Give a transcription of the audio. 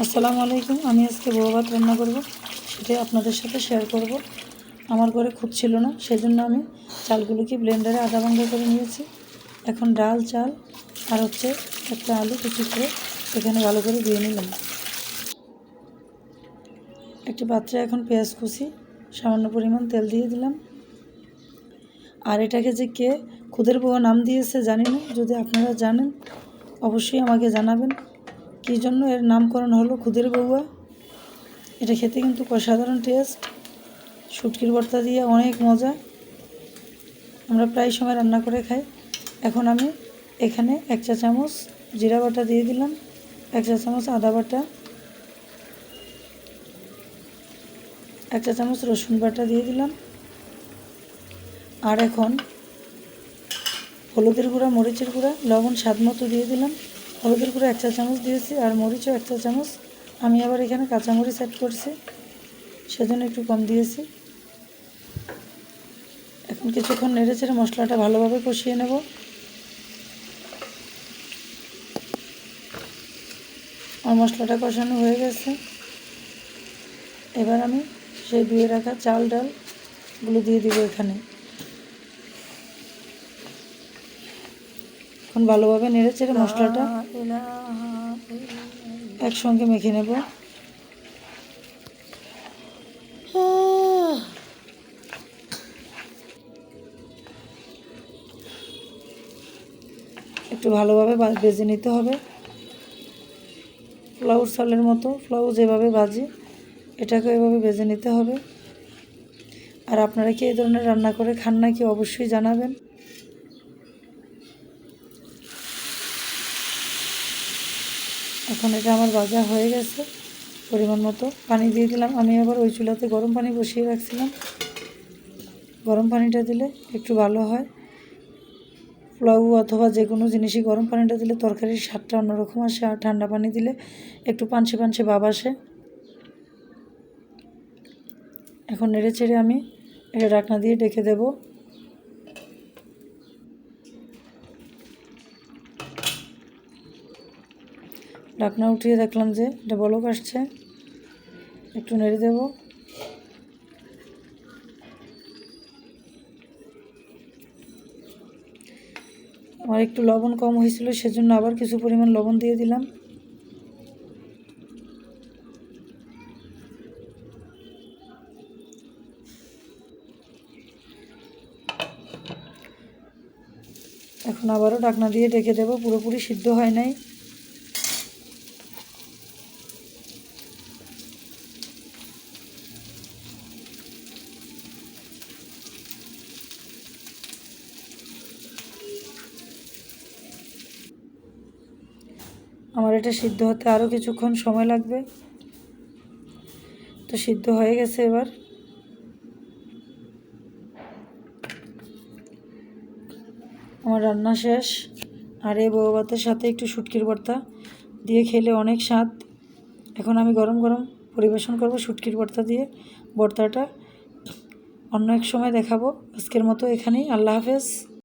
আসসালামু আলাইকুম। আমি আজকে বউ ভাত রান্না করব। সেটাই আপনাদের সাথে শেয়ার করব। আমার ঘরে খুব ছিল না, সেজন্য আমি চালগুলোকে ব্লেন্ডারে আধা ভাঙ্গা করে নিয়েছি। এখন ডাল, চাল আর হচ্ছে একটা আলু কুচি করে এখানে ভালো করে দিয়ে নিলাম। একটি পাত্রে এখন পেঁয়াজ কুচি, সামান্য পরিমাণ তেল দিয়ে দিলাম। আর এটাকে যে কে খুদের বউয়া নাম দিয়েছে জানি না, যদি আপনারা জানেন, অবশ্যই আমাকে জানাবেন। কী জন্য এর নামকরণ হলো খুদের বউয়া এটা খেতে কিন্তু অসাধারণ টেস্ট শুটকির ভর্তা দিয়ে অনেক মজা। আমরা প্রায় সময় রান্না করে খাই। এখন আমি এখানে এক চা চামচ জিরা বাটা দিয়ে দিলাম। এক চা চামচ আদা বাটা। এক চা চামচ রসুন বাটা দিয়ে দিলাম। আর এখন হলুদের গুঁড়া, মরিচের গুঁড়া, লবণ স্বাদ মতো দিয়ে দিলাম। হলুদের গুঁড়ো এক চা চামচ দিয়েছি আর মরিচও এক চা চামচ। আমি আবার এখানে কাঁচামরিচ অ্যাড করছি, সেজন্য একটু কম দিয়েছি। এখন কিছুক্ষণ নেড়ে চেড়ে মশলাটা ভালোভাবে কষিয়ে নেব। আমার মশলাটা কষানো হয়ে গেছে। এবার আমি সেই ধুয়ে রাখা চাল ডালগুলো দিয়ে দিব এখানে। এখন ভালোভাবে নেড়ে চেড়ে মশলাটা একসঙ্গে মেখে নেব। একটু ভালোভাবে বা- ভেজে নিতে হবে। ফ্লাউর চালের মতো ফ্লাউ যেভাবে ভাজি এটাকে এভাবে ভেজে নিতে হবে। আর আপনারা কি এই ধরনের রান্না করে খান নাকি অবশ্যই জানাবেন। এখন এটা আমার ভাজা হয়ে গেছে, পরিমাণ মতো পানি দিয়ে দিলাম। আমি আবার ওই চুলাতে গরম পানি বসিয়ে রাখছিলাম। গরম পানিটা দিলে একটু ভালো হয়। পোলাও অথবা যে কোনো জিনিসই গরম পানিটা দিলে তরকারির স্বাদটা অন্যরকম আসে, আর ঠান্ডা পানি দিলে একটু পানসে পানসে ভাব আসে। এখন নেড়ে চেড়ে আমি এটা ঢাকনা দিয়ে ডেকে দেবো। ঢাকনা উঠিয়ে দেখলাম যে এটা বলক আসছে। একটু নেড়ে দেব। আমার একটু লবণ কম হয়েছিল, সেজন্য আবার কিছু পরিমাণ লবণ দিয়ে দিলাম। এখন আবারও ঢাকনা দিয়ে ডেকে দেবো। পুরোপুরি সিদ্ধ হয় নাই। আমার এটা সিদ্ধ হতে আরও কিছুক্ষণ সময় লাগবে। তো সিদ্ধ হয়ে গেছে এবার। আমার রান্না শেষ। আর এই বউ ভাতের সাথে একটু শুটকির ভর্তা দিয়ে খেলে অনেক স্বাদ। এখন আমি গরম গরম পরিবেশন করব শুটকির ভর্তা দিয়ে। ভর্তাটা অন্য এক সময় দেখাবো। আজকের মতো এখানেই। আল্লাহ হাফেজ।